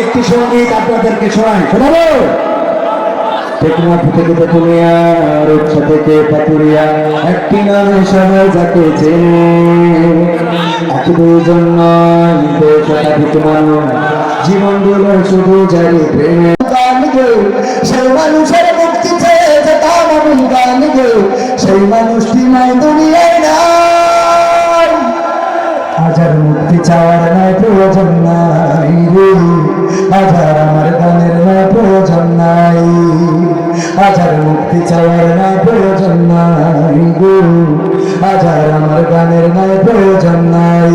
একটি সংগীত আপনাদেরকে শোনাই, শোনাবো? টেকনাফ থেকে তেতুলিয়া রূপসা থেকে পাতুরিয়া একটি নামে সবাই যাকে চেনে। জীবন শুধু জারি প্রেমে। গান গো, সেই মানুষের মুক্তি চেয়ে গান গো, সেই মানুষটি নাই হাজার আমার গানের না প্রয়োজন নাই। হাজার মুক্তি চাওয়ার না প্রয়োজন নাই গো। হাজার আমার গানের নাই প্রয়োজন নাই।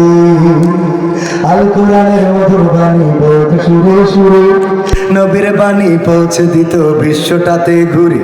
আল কোরআনের মধুর বাণী বলতে সুরে সুরে, নবীর বাণী পৌঁছে দিত বিশ্বটাতে ঘুরে।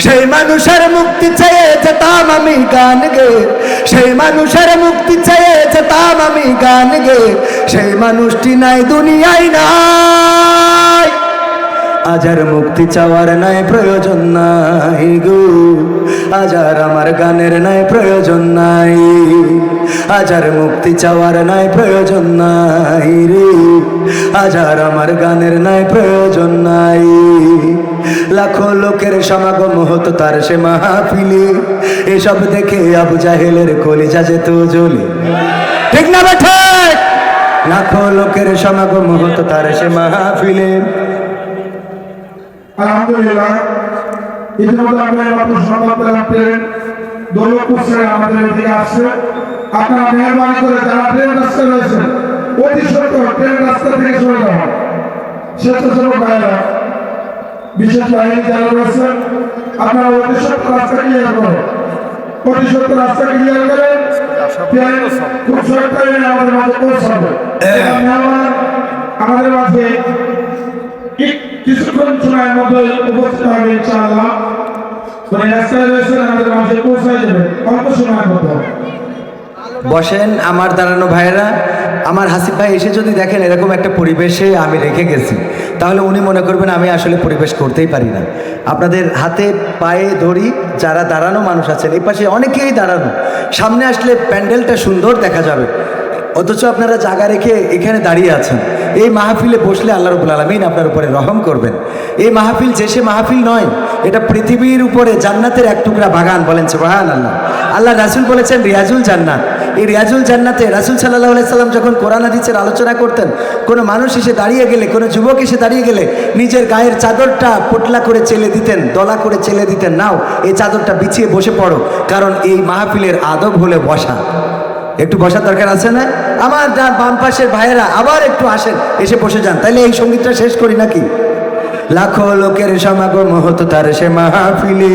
সেই মানুষের মুক্তি চেয়ে যেতাম আমি গান গে। সেই মানুষের মুক্তি চেয়ে যেতাম আমি গান গে। সেই মানুষটি নাই দুনিয়ায় নাই। আজার মুক্তি চাওয়ার নাই, প্রয়োজন নাই গো। আজার আমার গানের নাই, প্রয়োজন নাই। আজার মুক্তি চাওয়ার নাই, প্রয়োজন নাই রে। আজার আমার গানের নাই, প্রয়োজন নাই। লাখো লোকের সমাগম হতো তার সে মাহফিলে। এসব দেখে আবু জাহেলের কলিজা যেত জ্বলে। ঠিক না বেঠে লাখো লোকের সমাগম হতো তার সে মাহফিলে। আলহামদুলিল্লাহ, ইতিমধ্যে আপনারা দৌলতপুর ছেড়ে আমাদের এদিকে আসছে। আপনারা মেহরবানি করে যারা ট্রেন রাস্তায় রয়েছেন, অতি সত্য ট্রেন রাস্তা থেকে সরে যাওয়া। স্বেচ্ছাসেবক বিশেষ বাহিনী যারা রয়েছেন আপনারা অতি সত্য রাস্তা ক্লিয়ার করেন। অতি সত্য রাস্তা ক্লিয়ার করেন খুব সরকারি আমাদের মাঝে পৌঁছাবে। মেহমান আমাদের মাঝে কিছুক্ষণ সময়ের মধ্যে উপস্থিত হবে ইনশাআল্লাহ। রাস্তায় রয়েছেন আমাদের মাঝে পৌঁছায় যাবে অল্প সময়ের মধ্যে বসেন আমার দাঁড়ানো ভাইয়েরা। আমার হাসিফ ভাই এসে যদি দেখেন এরকম একটা পরিবেশে আমি রেখে গেছি, তাহলে উনি মনে করবেন আমি আসলে পরিবেশ করতেই পারি না। আপনাদের হাতে পায়ে ধরি, যারা দাঁড়ানো মানুষ আছেন, এই পাশে অনেকেই দাঁড়ানো। সামনে আসলে প্যান্ডেলটা সুন্দর দেখা যাবে। অথচ আপনারা জায়গা রেখে এখানে দাঁড়িয়ে আছেন। এই মাহফিলে বসলে আল্লাহ রবুল আলমিন আপনার উপরে রহম করবেন। এই মাহফিল যে সে মাহফিল নয়, এটা পৃথিবীর উপরে জান্নাতের এক টুকরা বাগান বলেন সুবাহান আল্লাহ আল্লাহ রাসুল বলেছেন, রিয়াজুল জান্নাত। এই রিয়াজুল জান্নাতে রাসুল সাল্লাহ সাল্লাম যখন কোরআন হাদিসের আলোচনা করতেন, কোনো মানুষ এসে দাঁড়িয়ে গেলে, কোনো যুবক এসে দাঁড়িয়ে গেলে নিজের গায়ের চাদরটা পোটলা করে চেলে দিতেন, দলা করে চেলে দিতেন, নাও, এই চাদরটা বিছিয়ে বসে পড়ো, কারণ এই মাহফিলের আদব হলে বসা। একটু বসার দরকার আছে না? আমার বাম পাশের ভাইয়েরা আবার একটু আসেন, এসে বসে যান। তাইলে এই সঙ্গীতটা শেষ করি নাকি? লাখো লোকের সমাগম হতো তার সে মাহফিলে।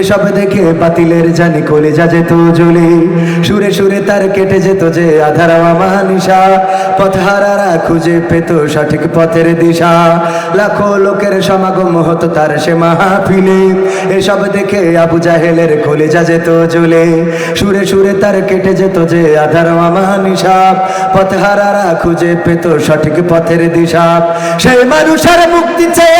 এসব দেখে বাতিলের জানি কলে যা যেত জ্বলে। সুরে সুরে তার কেটে যেত যে আধার মানিসা পথহারারা খুঁজে পেত সঠিক পথের দিশা। লাখো লোকের সমাগম হতো তার সে মাহফিলে। এসব দেখে আবু জাহেলের কলে যা যেত জ্বলে। সুরে সুরে তার কেটে যেত যে আধার মানিসা পথহারারা খুঁজে পেত সঠিক পথের দিশা। সেই মানুষের মুক্তি চেয়ে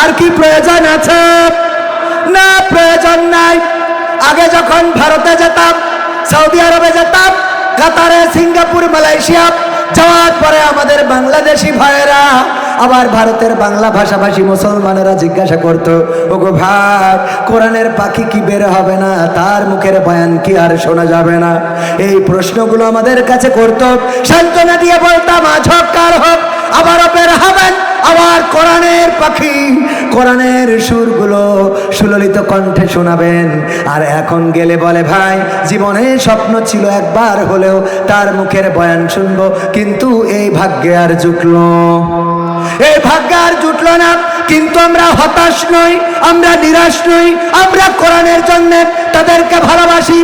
আর কি প্রয়োজন আছে? না, প্রয়োজন নাই। আগে যখন ভারতে যেতাম, সৌদি আরবে যেতাম, কাতারে, সিঙ্গাপুর, মালয়েশিয়া, যাওয়ার পরে আমাদের বাংলাদেশি ভাইয়েরা, আবার ভারতের বাংলা ভাষাভাষী মুসলমানেরা জিজ্ঞাসা করত, ওগো ভাই, কোরআনের পাখি কি বের হবে না? তার মুখের বয়ান কি আর শোনা যাবে না? এই প্রশ্নগুলো আমাদের কাছে করত। সান্ত্বনা দিয়ে বলতাম, আজ হোক কার হোক, আবারও বের হবেন, আবার কোরআনের পাখি কোরআনের সুরগুলো সুললিত কণ্ঠে শোনাবেন। আর এখন গেলে বলে, ভাই, জীবনে স্বপ্ন ছিল একবার হলেও তার মুখের বয়ান শুনব, কিন্তু এই ভাগ্যে আর জুটলো এই ভাগ্যে আর জুটলো না, কিন্তু আমরা হতাশ নই, আমরা নিরাশ নই, আমরা কোরআনের জন্য তাদেরকে ভালোবাসি।